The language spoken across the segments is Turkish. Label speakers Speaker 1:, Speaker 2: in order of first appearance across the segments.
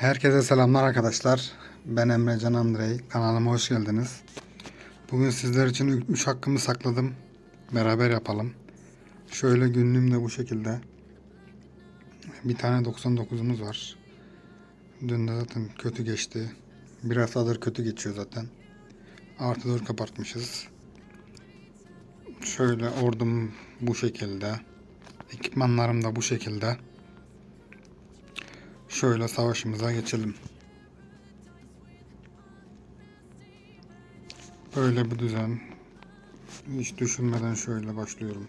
Speaker 1: Herkese selamlar arkadaşlar. Ben Emre Can Andrei. Kanalıma hoş geldiniz. Bugün sizler için 3 hakkımı sakladım. Beraber yapalım. Şöyle günlüğüm de bu şekilde. Bir tane 99'umuz var. Dün de zaten kötü geçti. Bir haftadır kötü geçiyor zaten. Artı 4 kapatmışız. Şöyle ordum bu şekilde. Ekipmanlarım da bu şekilde. Şöyle savaşımıza geçelim. Böyle bir düzen. Hiç düşünmeden şöyle başlıyorum.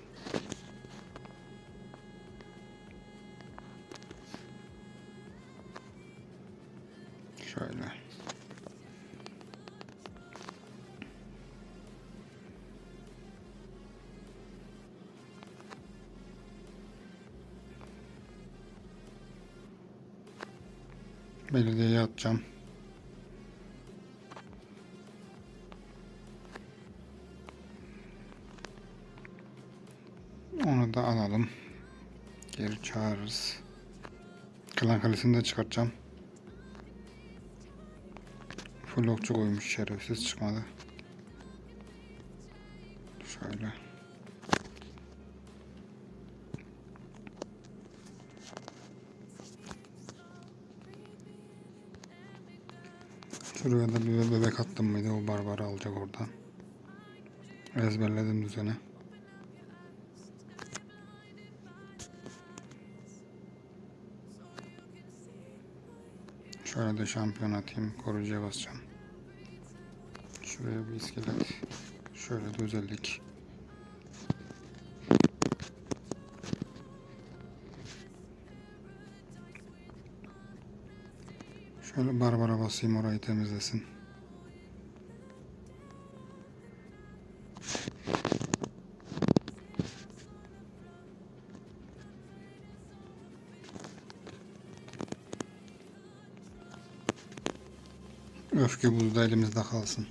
Speaker 1: Şöyle. Belediyeye atacağım. Onu da alalım. Geri çağırırız. Klan kalesini de çıkartacağım. Full okçu koymuş şerefsiz çıkmadı. Şöyle. Şuraya da bir bebek attım mıydı o barbarı alacak oradan. Ezberledim düzeni. Şöyle de şampiyon atayım. Koruyucuya basacağım. Şuraya bir iskelet. Şöyle de özellik. Şöyle barbara basayım orayı temizlesin. Öfke buzda elimizde kalsın.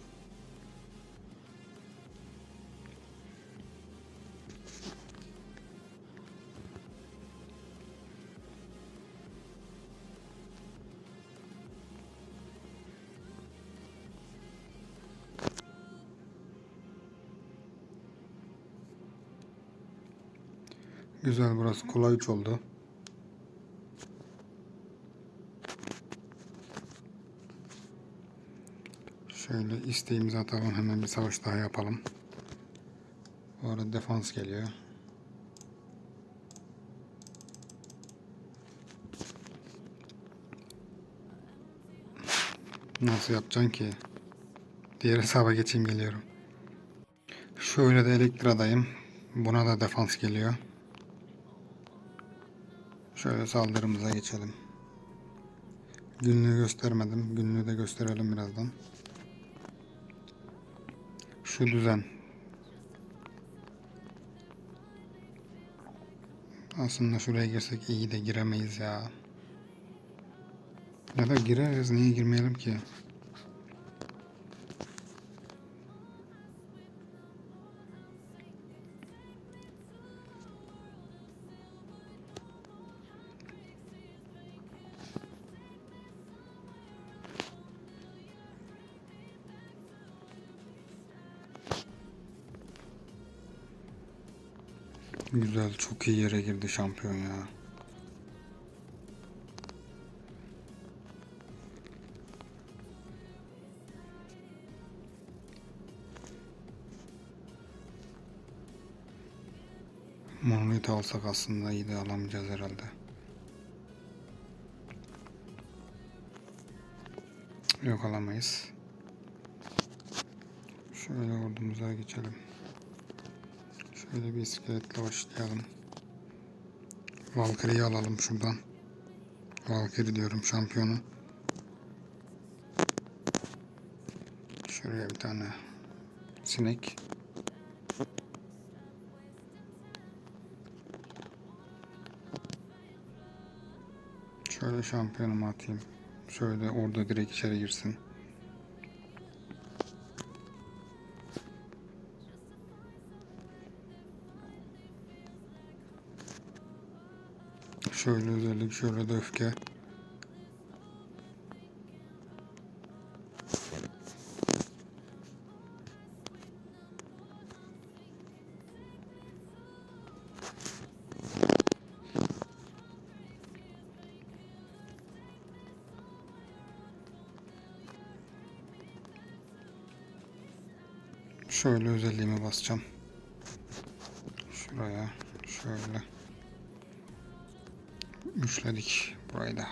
Speaker 1: Güzel burası kolay üç oldu. Şöyle isteğimizi atalım hemen bir savaş daha yapalım. Bu arada defans geliyor. Nasıl yapacaksın ki? Diğer hesaba geçeyim geliyorum. Şöyle de elektradayım. Buna da defans geliyor. Şöyle saldırımıza geçelim. Günlüğü göstermedim. Günlüğü de gösterelim birazdan. Şu düzen. Aslında şuraya girsek iyi de giremeyiz ya. Ya da gireriz. Niye girmeyelim ki? Güzel, çok iyi yere girdi şampiyon ya. Monolit alsak aslında iyi de alamayacağız herhalde. Yok alamayız. Şöyle ordumuza geçelim. Şöyle bir iskeletle başlayalım. Valkyrie'yi alalım şuradan. Valkyrie diyorum şampiyonu. Şuraya bir tane sinek. Şöyle şampiyonumu atayım. Şöyle orada direkt içeri girsin. Şöyle özellik, şöyle de öfke. Şöyle özelliğime basacağım. Şuraya şöyle. Üçledik burayı da.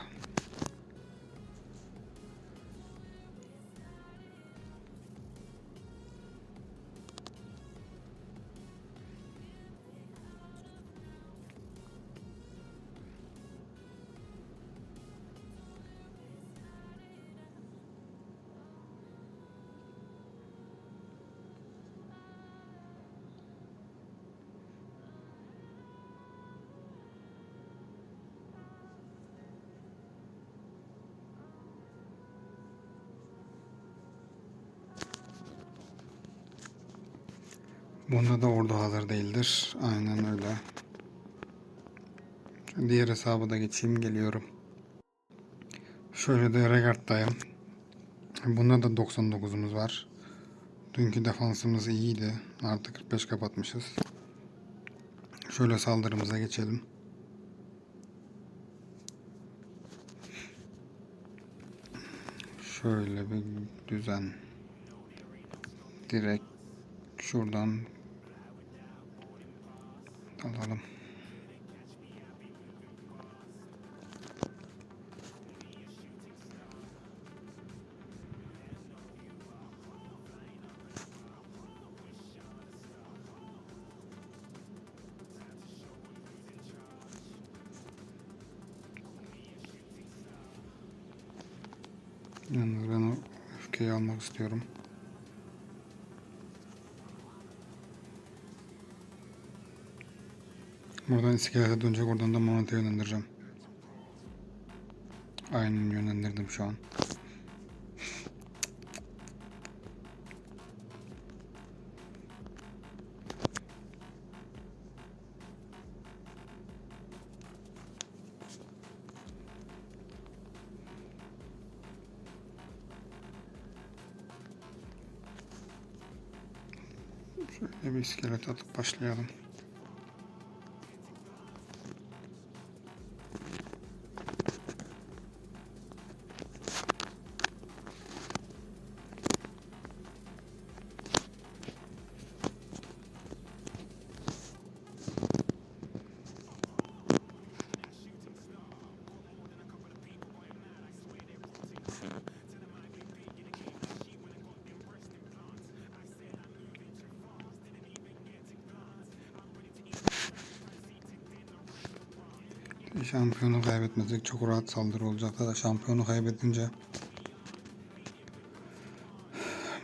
Speaker 1: Bunda da orada hazır değildir. Aynen öyle. Diğer hesabı da geçeyim geliyorum. Şöyle de Regard'dayım. Bunda da 99'umuz var. Dünkü defansımız iyiydi. Artık 45 kapatmışız. Şöyle saldırımıza geçelim. Şöyle bir düzen. Direkt şuradan alalım. Yalnız ben o öfkeyi almak istiyorum. Buradan iskelete dönecek oradan da monete yönlendireceğim. Aynen yönlendirdim şu an. Şöyle bir iskelet atıp başlayalım. Şampiyonu kaybetmesek çok rahat saldırı olacaktı da şampiyonu kaybedince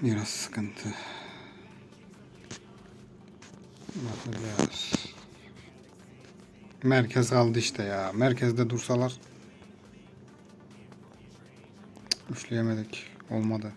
Speaker 1: biraz sıkıntı. Bakacağız. Merkez kaldı işte ya. Merkezde dursalar üçleyemedik. Olmadı.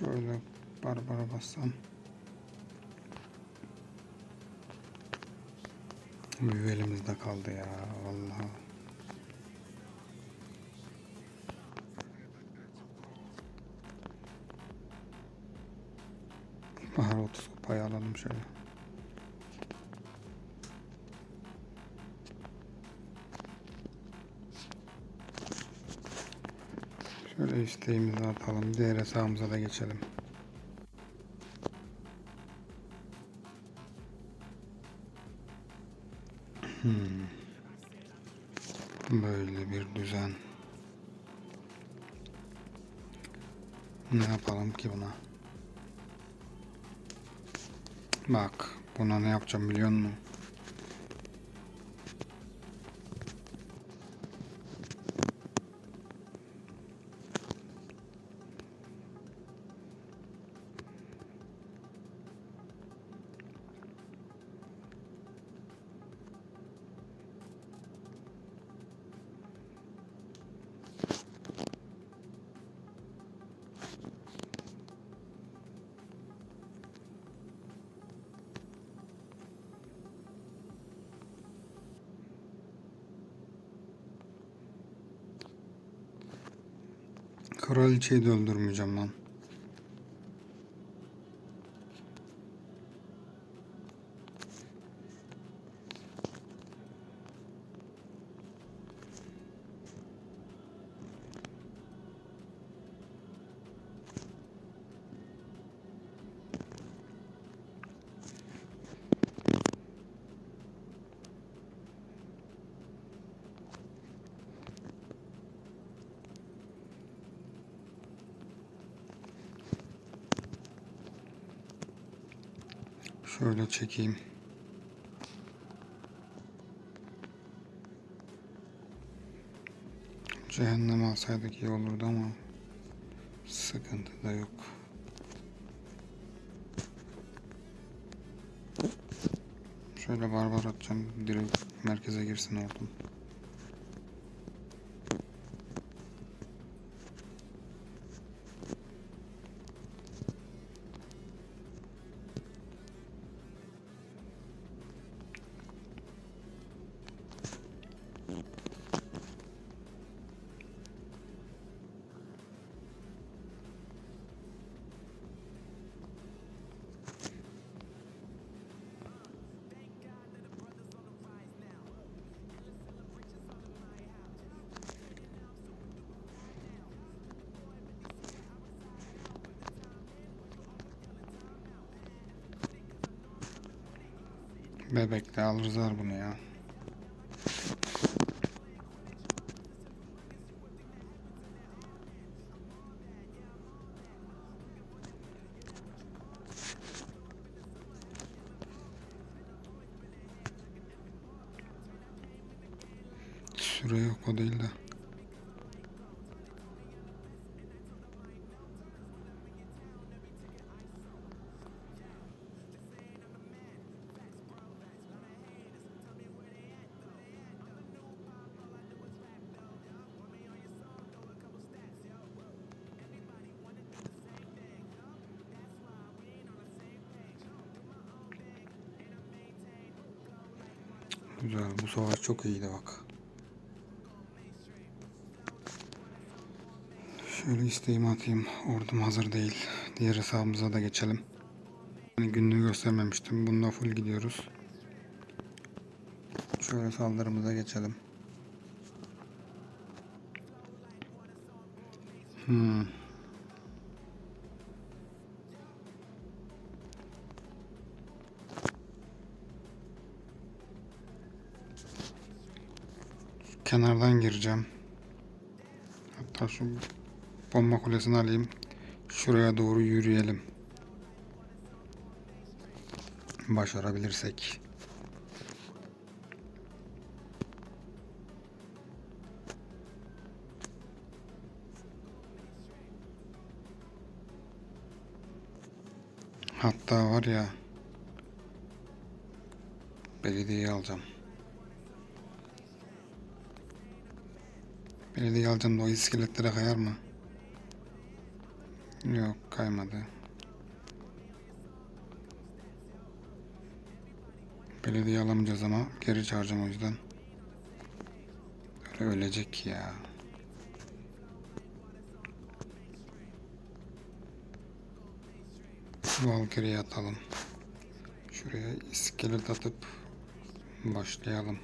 Speaker 1: Şöyle barbara bassam. Büyü elimizde kaldı ya vallahi. Bahar 30 kupayı alalım şöyle. Şöyle atalım. Diğer hesabımıza da geçelim. Hmm. Böyle bir düzen. Ne yapalım ki buna? Bak buna ne yapacağım biliyor musun? Kraliçeyi de öldürmeyeceğim lan. Şöyle çekeyim. Cehennem alsaydık iyi olurdu ama sıkıntı da yok. Şöyle barbar atacağım. Direkt merkeze girsin ordum. Bebekle alırızlar bunu ya. Süre yok o değil de. Çok iyiydi bak. Şöyle isteğimi atayım. Ordum hazır değil. Diğer hesabımıza da geçelim. Hani günlüğü göstermemiştim. Bunda full gidiyoruz. Şöyle saldırımıza geçelim. Hmm. Kenardan gireceğim. Hatta şu bomba kulesini alayım. Şuraya doğru yürüyelim. Başarabilirsek. Hatta var ya belediyeyi alacağım. Belediye alacağım da o iskeletlere kayar mı? Yok kaymadı. Belediye alamayacağız ama geri çağıracağım o yüzden. Öyle ölecek ya. Valkyrie'ye atalım. Şuraya iskelet atıp başlayalım.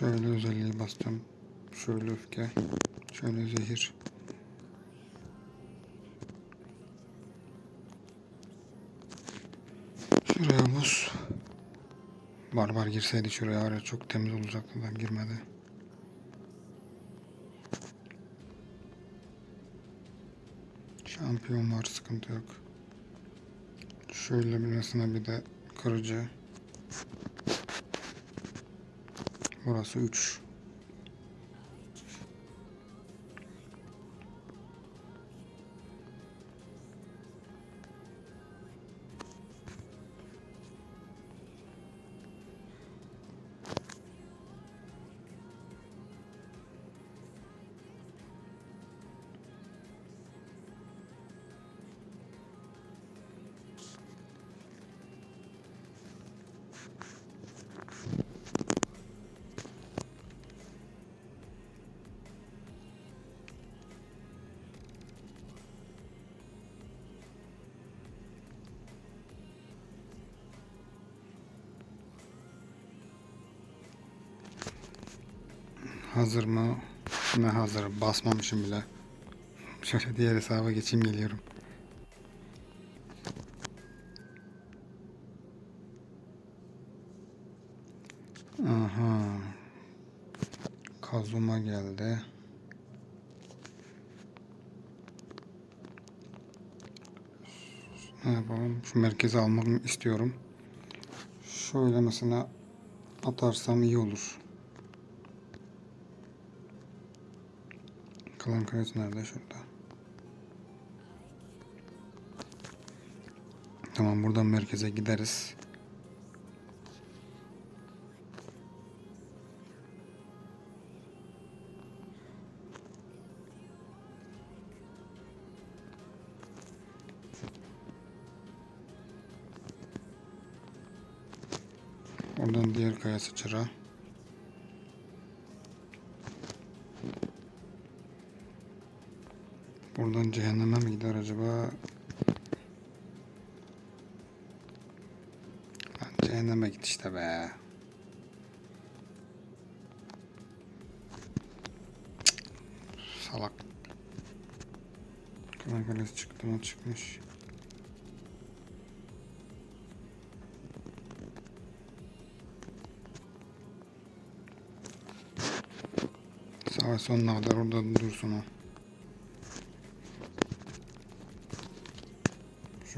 Speaker 1: Şöyle özelliği basacağım. Şöyle öfke. Şöyle zehir. Şuraya buz. Barbar girseydi şuraya var çok temiz olacaktı da girmedi. Şampiyon var sıkıntı yok. Şöyle birisine bir de kırıcı. Burası 3. hazır mı? Ne hazır? Basmamışım bile. Şöyle diğer hesaba geçeyim geliyorum. Aha. Kazuma geldi. Ne yapalım? Şu merkeze almak istiyorum. Şöyle mesela atarsam iyi olur. Kalan kalesi nerede? Şurada. Tamam buradan merkeze gideriz. Oradan diğer kaya sıçra. Buradan cehenneme mi gider acaba? Lan cehenneme git işte be. Salak. Kalan kalesi çıktı mı çıkmış. Savaş sonuna kadar orada dursun o.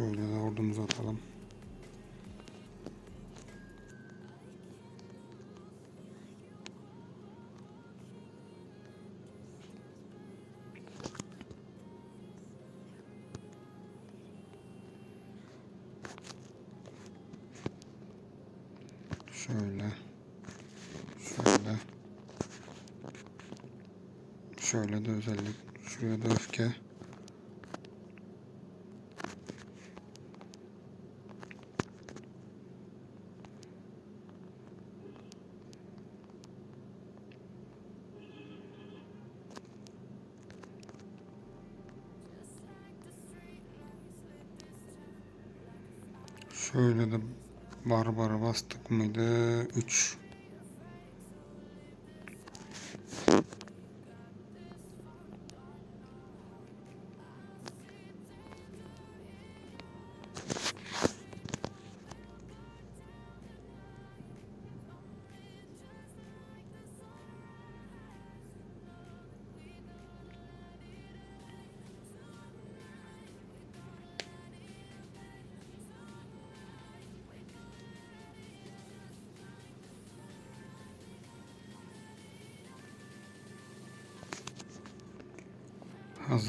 Speaker 1: Şöyle de ordumuzu atalım. Şöyle de barbara bastık mıydı? 3.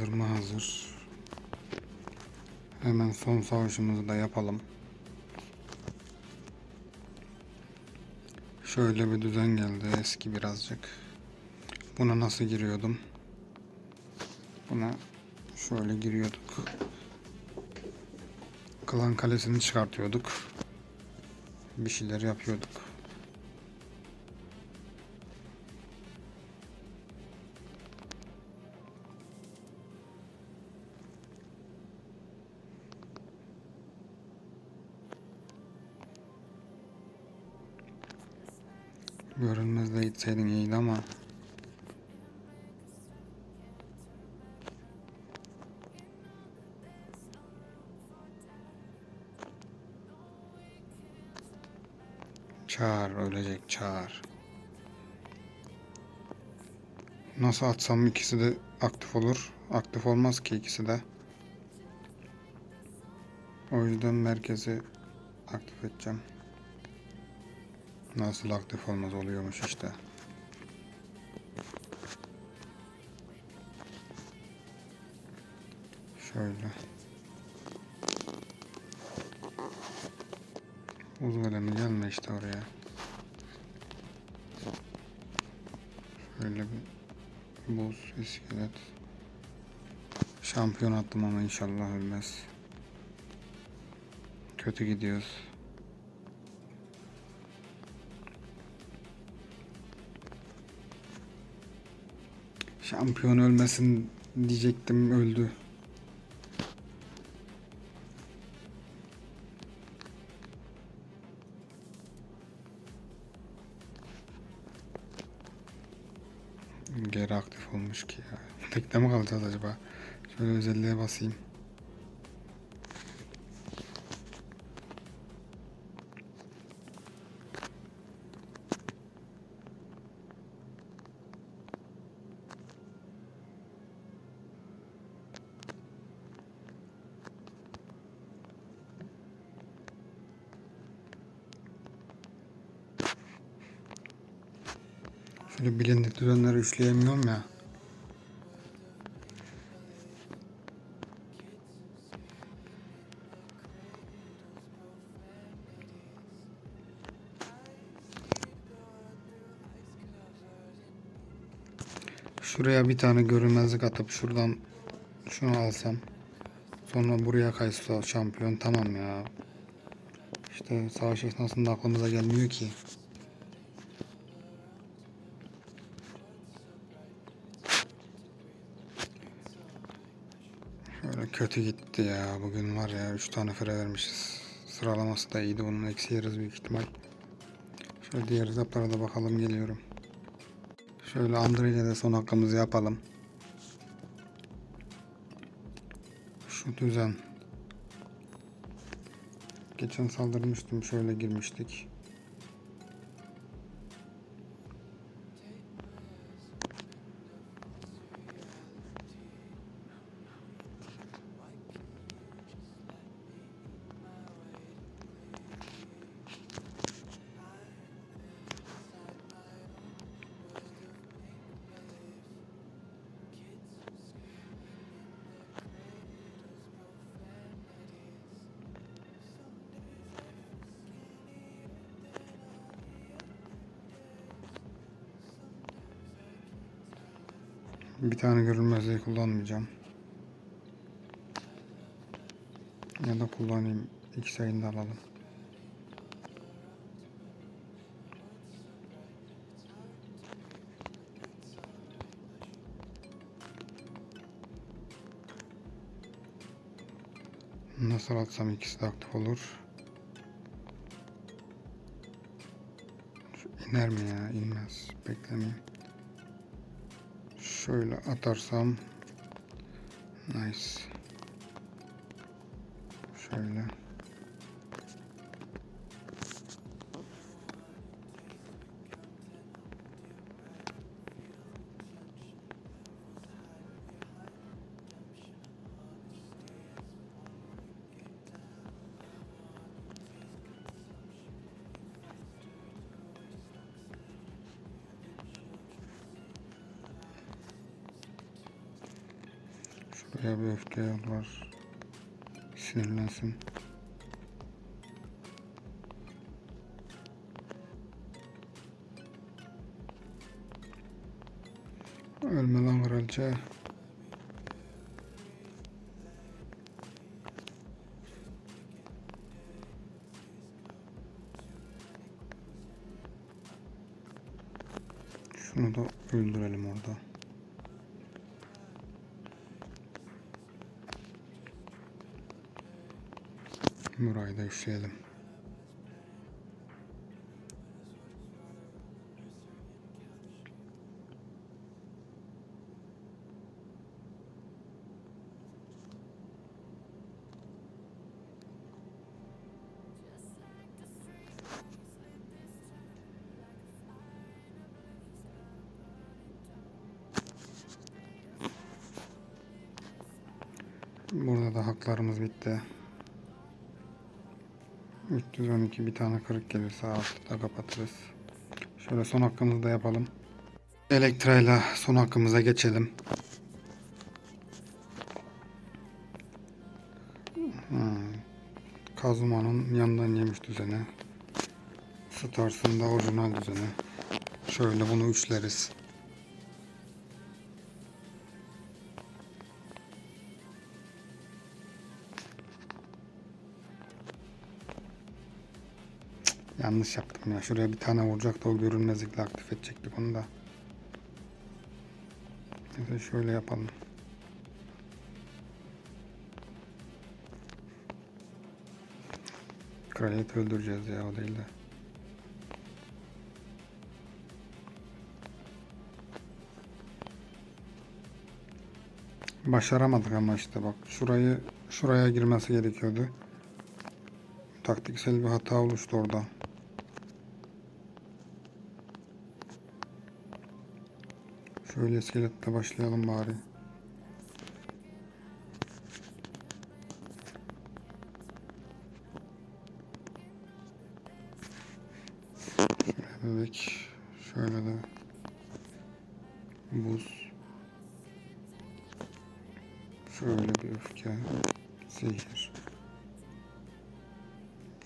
Speaker 1: Hazır mı hazır. Hemen son savaşımızı da yapalım. Şöyle bir düzen geldi eski birazcık. Buna nasıl giriyordum? Buna şöyle giriyorduk. Klan kalesini çıkartıyorduk. Bir şeyler yapıyorduk. Görünmez de gitseydin iyiydi ama Çağır ölecek çağır. Nasıl atsam ikisi de aktif olur. Aktif olmaz ki ikisi de. O yüzden merkezi aktif edeceğim. Nasıl aktif olmaz oluyormuş işte. Şöyle. Buz golemi gelme işte oraya. Şöyle bir buz iskelet. Şampiyon attım ama inşallah ölmez. Kötü gidiyoruz. Şampiyon ölmesin diyecektim öldü.
Speaker 2: geri aktif olmuş ki ya. Tekte mi kalacağız acaba? Şöyle özelliğe basayım. Bilindik düzenleri üçleyemiyorum ya. Şuraya bir tane görünmezlik atıp şuradan şunu alsam. Sonra buraya kaysa şampiyon tamam ya. İşte savaş esnasında aklımıza gelmiyor ki. Böyle kötü gitti ya. Bugün var ya 3 tane fire vermişiz. Sıralaması da iyiydi. Bunun eksi yeriz büyük ihtimal. Şöyle diğer hesaplara da bakalım geliyorum. Şöyle Andre ile de son hakkımızı yapalım. Şu düzen. Geçen saldırmıştım. Şöyle girmiştik. Bir tane görünmezliği kullanmayacağım. Ya da kullanayım. İki sayını da alalım. Nasıl atsam ikisi de aktif olur. İner mi ya? İnmez. Beklemeyeyim. Şöyle atarsam nice. Şöyle. Şuraya bir öfke yol var. Sinirlensin. Ölme lan kraliçe. Şunu da öldürelim orada. Burayı da işleyelim. Burada da haklarımız bitti. 312 bir tane kırık gelirse altı da kapatırız. Şöyle son hakkımızı da yapalım. Elektra ile son hakkımıza geçelim. Ha, Kazuma'nın yanından yemiş düzeni. Stars'ın da orijinal düzeni. Şöyle bunu üçleriz. Yanlış yaptım ya. Şuraya bir tane vuracaktı o görünmezlikle aktif edecektik onu da. Neyse şöyle yapalım. Kraliyeti öldüreceğiz ya o değil de.
Speaker 1: Başaramadık ama işte bak şurayı şuraya girmesi gerekiyordu. Taktiksel bir hata oluştu orada. Şöyle iskeletle başlayalım bari. Şöyle. Şöyle de buz. Şöyle bir öfke. Zehir.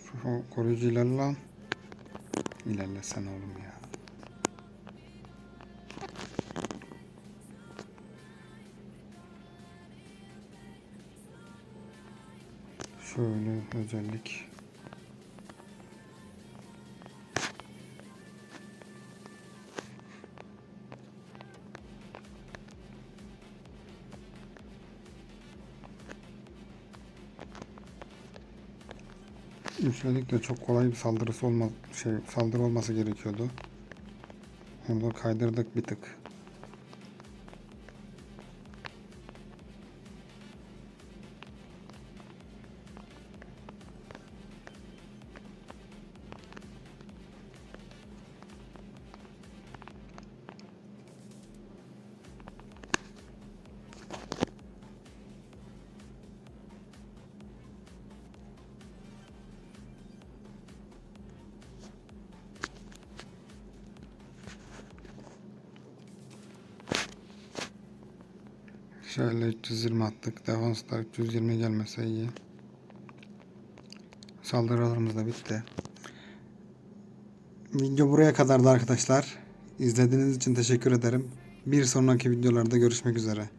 Speaker 1: Şu koruyucu ilerle. İlerlesen oğlum ya. Özellik. Üstelik çok kolay bir saldırısı olmaz şey saldırı olması gerekiyordu. Onu kaydırdık bir tık. Şöyle 320 attık. Defansta 320 gelmese iyi. Saldırılarımız da bitti. Video buraya kadardı arkadaşlar. İzlediğiniz için teşekkür ederim. Bir sonraki videolarda görüşmek üzere.